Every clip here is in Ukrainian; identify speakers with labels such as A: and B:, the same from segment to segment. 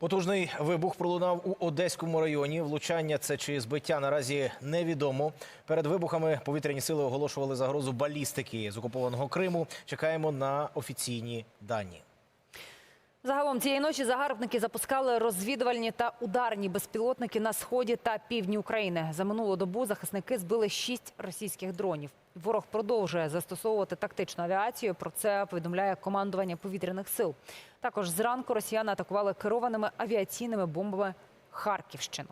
A: Потужний вибух пролунав у Одеському районі. Влучання це чи збиття наразі невідомо. Перед вибухами повітряні сили оголошували загрозу балістики з окупованого Криму. Чекаємо на офіційні дані.
B: Загалом цієї ночі загарбники запускали розвідувальні та ударні безпілотники на сході та півдні України. За минулу добу захисники збили шість російських дронів. Ворог продовжує застосовувати тактичну авіацію. Про це повідомляє командування повітряних сил. Також зранку росіяни атакували керованими авіаційними бомбами Харківщину.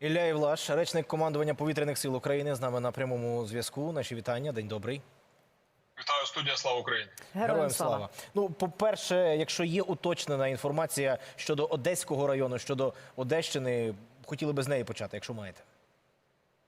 A: Ілля Євлаш, речник командування повітряних сил України, з нами на прямому зв'язку. Наші вітання. День добрий.
C: Вітаю студія Слава Україні.
B: Героям слава.
A: Ну, по-перше, якщо є уточнена інформація щодо Одеського району, щодо Одещини, хотіли би з неї почати, якщо маєте.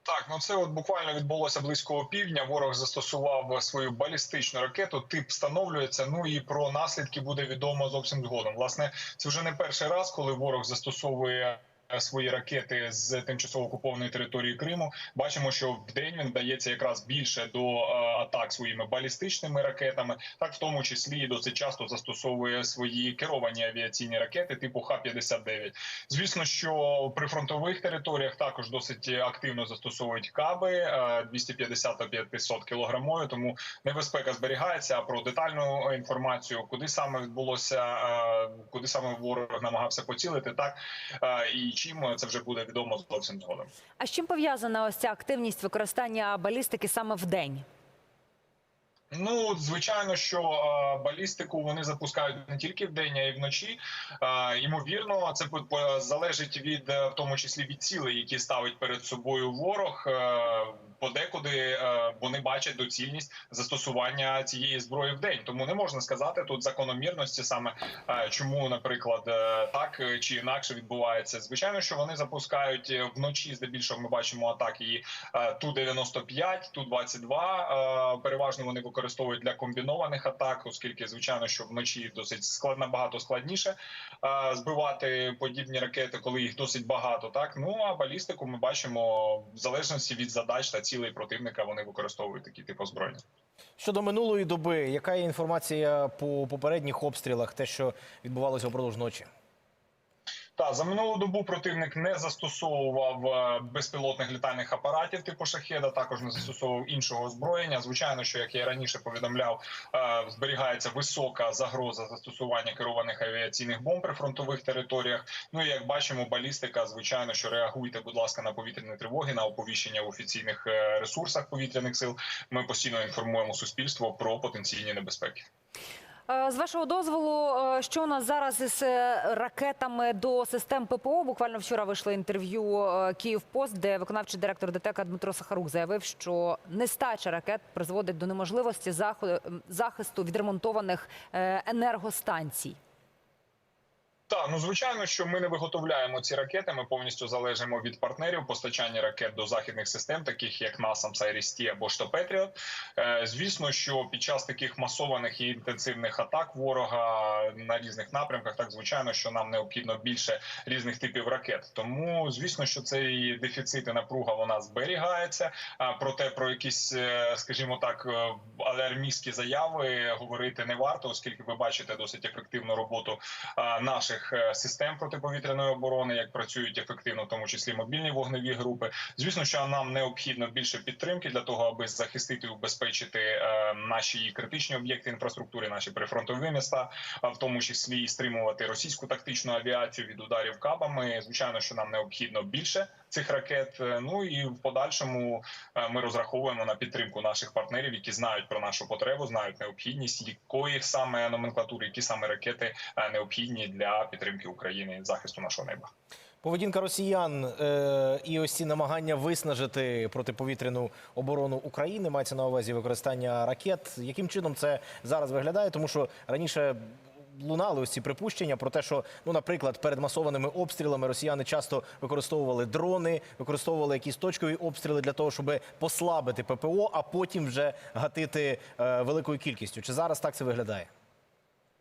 C: Так, ну це от буквально відбулося близько півдня. Ворог застосував свою балістичну ракету. Тип встановлюється. Ну і про наслідки буде відомо зовсім згодом. Власне, це вже не перший раз, коли ворог застосовує. Е, Свої ракети з тимчасово окупованої території Криму бачимо, що в день він вдається якраз більше до е, атак своїми балістичними ракетами, так в тому числі і досить часто застосовує свої керовані авіаційні ракети типу Х-59. Звісно, що при фронтових територіях також досить активно застосовують каби е, 250 та 500 кілограмові, тому небезпека зберігається. А про детальну інформацію, куди саме відбулося, е, куди саме ворог намагався поцілити, так е, і чим це вже буде відомо зовсім згодом.
B: А з чим пов'язана ось ця активність використання балістики саме в день?
C: Ну, звичайно, що е, балістику вони запускають не тільки вдень, а й вночі. Е, ймовірно, це залежить від е, в тому числі від цілей, які ставить перед собою ворог. Е, подекуди е, вони бачать доцільність застосування цієї зброї в день. Тому не можна сказати тут закономірності, саме е, чому, наприклад, так чи інакше відбувається. Звичайно, що вони запускають вночі. Здебільшого ми бачимо атаки і ту 95 ту 22 Е, Переважно вони використовують для комбінованих атак, оскільки звичайно, що вночі досить склад набагато складніше збивати подібні ракети, коли їх досить багато. Так ну а балістику ми бачимо в залежності від задач та цілей противника. Вони використовують такі типу озброєння.
A: Щодо минулої доби, яка є інформація по попередніх обстрілах, те, що відбувалося впродовж ночі?
C: Та за минулу добу противник не застосовував е, безпілотних літальних апаратів типу шахеда, також не застосовував іншого озброєння. Звичайно, що як я раніше повідомляв, е, зберігається висока загроза застосування керованих авіаційних бомб при фронтових територіях. Ну і як бачимо, балістика, звичайно, що реагуйте, будь ласка, на повітряні тривоги, на оповіщення в офіційних е, ресурсах повітряних сил. Ми постійно інформуємо суспільство про потенційні небезпеки.
B: Е, З вашого дозволу, е, що у нас зараз із е, ракетами до систем ППО? Буквально вчора вийшло інтерв'ю Київ Київпост, де виконавчий директор ДТЕКа Дмитро Сахарук заявив, що нестача ракет призводить до неможливості захисту відремонтованих енергостанцій.
C: Так, ну звичайно, що ми не виготовляємо ці ракети. Ми повністю залежимо від партнерів постачання ракет до західних систем, таких як NASAMS, IRIS-T або. Е, Звісно, що під час таких масованих і інтенсивних атак ворога на різних напрямках, так звичайно, що нам необхідно більше різних типів ракет. Тому звісно, що цей дефіцит і напруга вона зберігається. Проте про якісь, е, скажімо так, е, алармістські заяви говорити не варто, оскільки ви бачите досить ефективну роботу а, наших е, систем протиповітряної оборони, як працюють ефективно, в тому числі мобільні вогневі групи. Звісно, що нам необхідно більше підтримки для того, аби захистити і убезпечити е, наші критичні об'єкти інфраструктури, наші прифронтові міста, а в тому числі і стримувати російську тактичну авіацію від ударів кабами. Звичайно, що нам необхідно більше цих ракет. Е, Ну і в подальшому е, ми розраховуємо на підтримку наших партнерів, які знають про нашу потребу, знають необхідність якої саме номенклатури, які саме ракети е, необхідні для підтримки України і захисту нашого неба.
A: Поведінка росіян і ось ці намагання виснажити протиповітряну оборону України мається на увазі використання ракет. Яким чином це зараз виглядає? Тому що раніше лунали ось ці припущення про те, що, ну, наприклад, перед масованими обстрілами росіяни часто використовували дрони, використовували якісь точкові обстріли для того, щоб послабити ППО, а потім вже гатити е, великою кількістю. Чи зараз так це виглядає?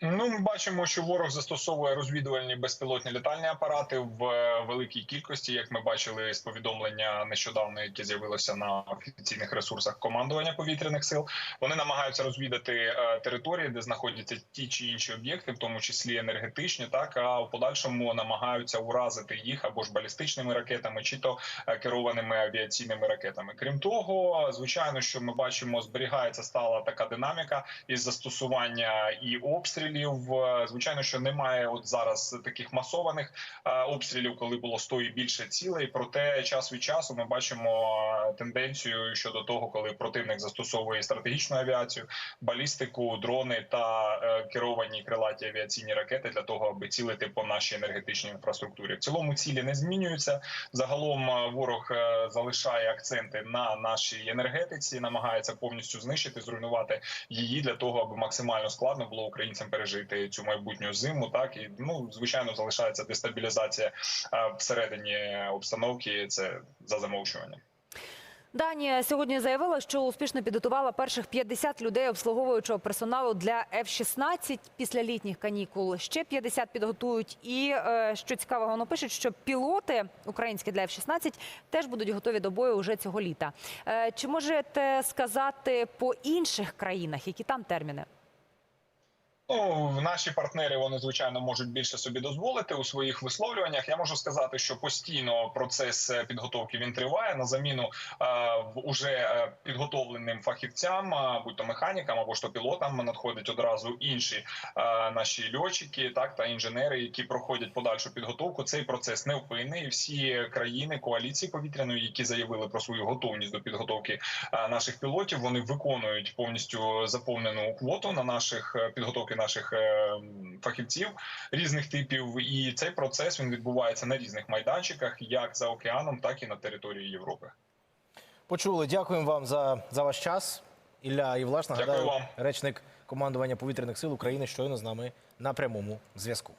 C: Ну, ми бачимо, що ворог застосовує розвідувальні безпілотні літальні апарати в е, великій кількості. Як ми бачили з повідомлення нещодавно, яке з'явилося на офіційних ресурсах командування повітряних сил. Вони намагаються розвідати е, території, де знаходяться ті чи інші об'єкти, в тому числі енергетичні, так а в подальшому намагаються уразити їх або ж балістичними ракетами, чи то е, керованими авіаційними ракетами. Крім того, звичайно, що ми бачимо, зберігається стала така динаміка із застосування і обстрілів. Е, Звичайно, що немає от зараз таких масованих е, обстрілів, коли було 100 і більше цілей. Проте час від часу ми бачимо е, тенденцію щодо того, коли противник застосовує стратегічну авіацію, балістику, дрони та керовані крилаті авіаційні ракети для того, аби цілити по нашій енергетичній інфраструктурі. В цілому цілі не змінюються. Загалом ворог залишає акценти на нашій енергетиці, намагається повністю знищити, зруйнувати її для того, аби максимально складно було українцям пережити цю майбутню зиму. Так і ну звичайно залишається дестабілізація всередині обстановки. Це за замовчуванням.
B: Данія сьогодні заявила, що успішно підготувала перших 50 людей обслуговуючого персоналу для F-16 після літніх канікул. Ще 50 підготують. І е, що цікаво, воно пишуть, що пілоти українські для F-16 теж будуть готові до бою уже цього літа. Е, Чи можете сказати по інших країнах, які там терміни?
C: Ну, наші партнери вони звичайно можуть більше собі дозволити у своїх висловлюваннях. Я можу сказати, що постійно процес е, підготовки він триває на заміну е, уже е, підготовленим фахівцям, будь то механікам або ж то надходять одразу інші е, наші льотчики, так та інженери, які проходять подальшу підготовку. Цей процес невпинний. І Всі країни коаліції повітряної, які заявили про свою готовність до підготовки е, наших пілотів, вони виконують повністю заповнену квоту на наших е, підготовки наших е, фахівців різних типів. І цей процес він відбувається на різних майданчиках, як за океаном, так і на території Європи.
A: Почули. Дякуємо вам за, за ваш час. Ілля Івлаш, нагадаю, речник командування повітряних сил України, щойно з нами на прямому зв'язку.